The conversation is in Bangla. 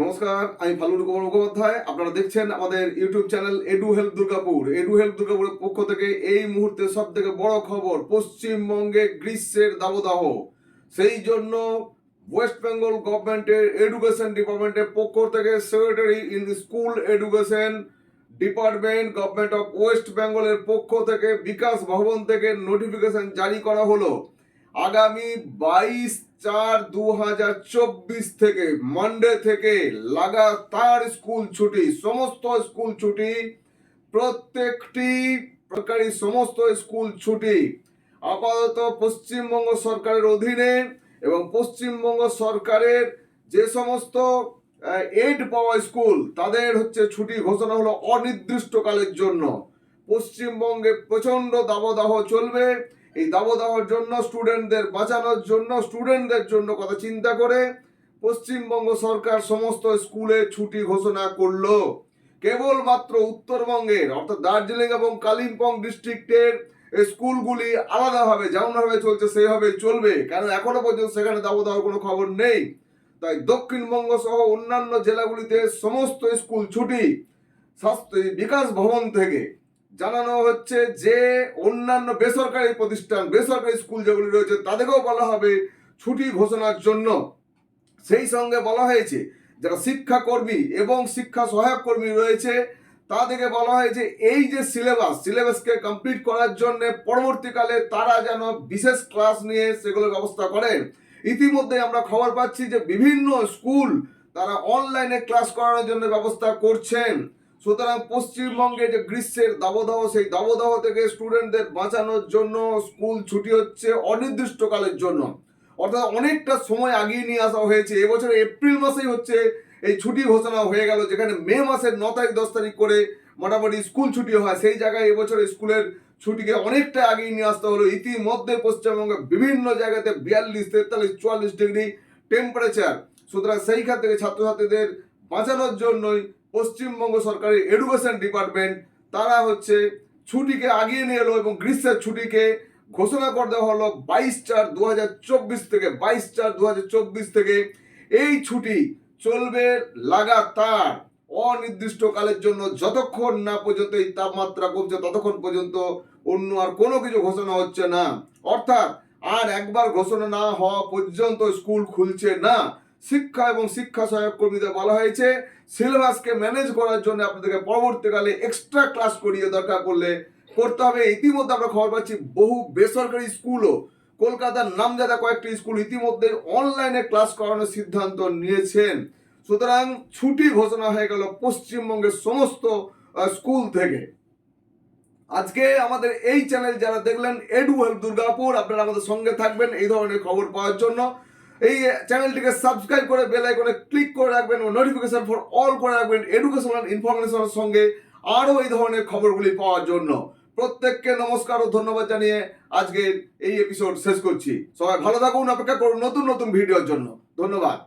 নমস্কার, আমি ফালুর কুমার মুখোপাধ্যায়। আপনারা দেখছেন আমাদের YouTube channel edu help Durgapur. Edu help দুর্গাপুরের পক্ষ থেকে এই মুহূর্তে সব থেকে বড় খবর, পশ্চিমবঙ্গে গ্রীষ্মের দাবদাহ। সেই জন্য ওয়েস্ট বেঙ্গল গভর্নমেন্টের এডুকেশন ডিপার্টমেন্টের পক্ষ থেকে secretary in school education department, government of west বেঙ্গলের পক্ষ থেকে বিকাশ ভবন থেকে নোটিফিকেশন জারি করা হলো। আগামী বাইশ চার দু হাজার চব্বিশ থেকে মানডে থেকে লাগাতার স্কুল ছুটি, সমস্ত স্কুল ছুটি, প্রত্যেকটি সরকারি সমস্ত স্কুল ছুটি। আপাতত পশ্চিমবঙ্গ সরকারের অধীনে এবং পশ্চিমবঙ্গ সরকারের যে সমস্ত এইড পাওয়া স্কুল, তাদের হচ্ছে ছুটি ঘোষণা হলো অনির্দিষ্টকালের জন্য। পশ্চিমবঙ্গে প্রচণ্ড দাবদাহ চলবে। এই দাবদাহর জন্য স্টুডেন্টদের বাঁচানোর জন্য স্টুডেন্টদের জন্য কথা চিন্তা করে পশ্চিমবঙ্গ সরকার সমস্ত স্কুলে ছুটি ঘোষণা করল। কেবলমাত্র উত্তরবঙ্গের, অর্থাৎ দার্জিলিং এবং কালিম্পং ডিস্ট্রিক্টের স্কুলগুলি আলাদাভাবে, যেমনভাবে চলছে সেইভাবে চলবে। কারণ এখনও পর্যন্ত সেখানে দাবদাহর কোনো খবর নেই? তাই দক্ষিণবঙ্গ সহ অন্যান্য জেলাগুলিতে সমস্ত স্কুল ছুটি, স্বাস্থ্য, বিকাশ ভবন থেকে জানানো হচ্ছে যে অন্যান্য বেসরকারি প্রতিষ্ঠান, বেসরকারি স্কুল যেগুলি রয়েছে, তাদেরকেও বলা হবে ছুটি ঘোষণার জন্য। সেই সঙ্গে বলা হয়েছে, যারা শিক্ষাকর্মী এবং শিক্ষা সহায়ক কর্মী রয়েছে, তাদেরকে বলা হয়েছে, এই যে সিলেবাস, সিলেবাসকে কমপ্লিট করার জন্য পরবর্তীকালে তারা যেন বিশেষ ক্লাস নিয়ে সেগুলোর ব্যবস্থা করেন ইতিমধ্যে আমরা খবর পাচ্ছি যে বিভিন্ন স্কুল তারা অনলাইনে ক্লাস করানোর জন্য ব্যবস্থা করছেন। সুতরাং পশ্চিমবঙ্গে যে গ্রীষ্মের দাবদাহ, সেই দাবদাহ থেকে স্টুডেন্টদের বাঁচানোর জন্য স্কুল ছুটি হচ্ছে অনির্দিষ্টকালের জন্য। অর্থাৎ অনেকটা সময় আগিয়ে নিয়ে আসা হয়েছে। এবছর এপ্রিল মাসেই হচ্ছে এই ছুটি ঘোষণা হয়ে গেল, যেখানে মে মাসের ন তারিখ, দশ তারিখ করে মোটামুটি স্কুল ছুটি হয়। সেই জায়গায় এবছর স্কুলের ছুটিকে অনেকটা আগিয়ে নিয়ে আসতে হলো। ইতিমধ্যে পশ্চিমবঙ্গে বিভিন্ন জায়গাতে বিয়াল্লিশ, তেতাল্লিশ, চুয়াল্লিশ ডিগ্রি টেম্পারেচার সুতরাং সেইখান থেকে ছাত্রছাত্রীদের বাঁচানোর জন্যই পশ্চিমবঙ্গ সরকারের এডুকেশন ডিপার্টমেন্ট তারা হচ্ছে ছুটিকে আগিয়ে নিয়ে এলো এবং গ্রীষ্মের ছুটিকে ঘোষণা করে দেওয়া হলো বাইশ চার দু থেকে, বাইশ চার দু থেকে। এই ছুটি চলবে লাগাতার, অনির্দিষ্টকালের জন্য যতক্ষণ না পর্যন্ত এই তাপমাত্রা কমছে ততক্ষণ পর্যন্ত অন্য আর কোনো কিছু ঘোষণা হচ্ছে না। অর্থাৎ আর একবার ঘোষণা না হওয়া পর্যন্ত স্কুল খুলছে না। শিক্ষা এবং শিক্ষা সহায়ক কর্মীদের বলা হয়েছে সিলেবাসকে ম্যানেজ করার জন্য আপনাদেরকে পরবর্তীকালে এক্সট্রা ক্লাস করিয়ে দরকার পড়লে করতে হবে। ইতিমধ্যে আমরা খবর পাচ্ছি, বহু বেসরকারি স্কুলও কলকাতার নামজাদা কয়েকটি স্কুল ইতিমধ্যে অনলাইনে ক্লাস করানোর সিদ্ধান্ত নিয়েছেন। সুতরাং ছুটি ঘোষণা হয়ে গেল পশ্চিমবঙ্গের সমস্ত স্কুল থেকে। আজকে আমাদের এই চ্যানেল যারা দেখলেন এডু হেল্প দুর্গাপুর আপনারা আমাদের সঙ্গে থাকবেন এই ধরনের খবর পাওয়ার জন্য। এই চ্যানেলটিকে সাবস্ক্রাইব করে বেল আইকনে ক্লিক করে রাখবেন ও নোটিফিকেশন ফর অল করে রাখবেন এডুকেশনাল ইনফরমেশনের সঙ্গে আরও এই ধরনের খবরগুলি পাওয়ার জন্য। প্রত্যেককে নমস্কার ও ধন্যবাদ জানিয়ে আজকের এই এপিসোড শেষ করছি। সবাই ভালো থাকুন, অপেক্ষা করুন নতুন নতুন ভিডিওর জন্য। ধন্যবাদ।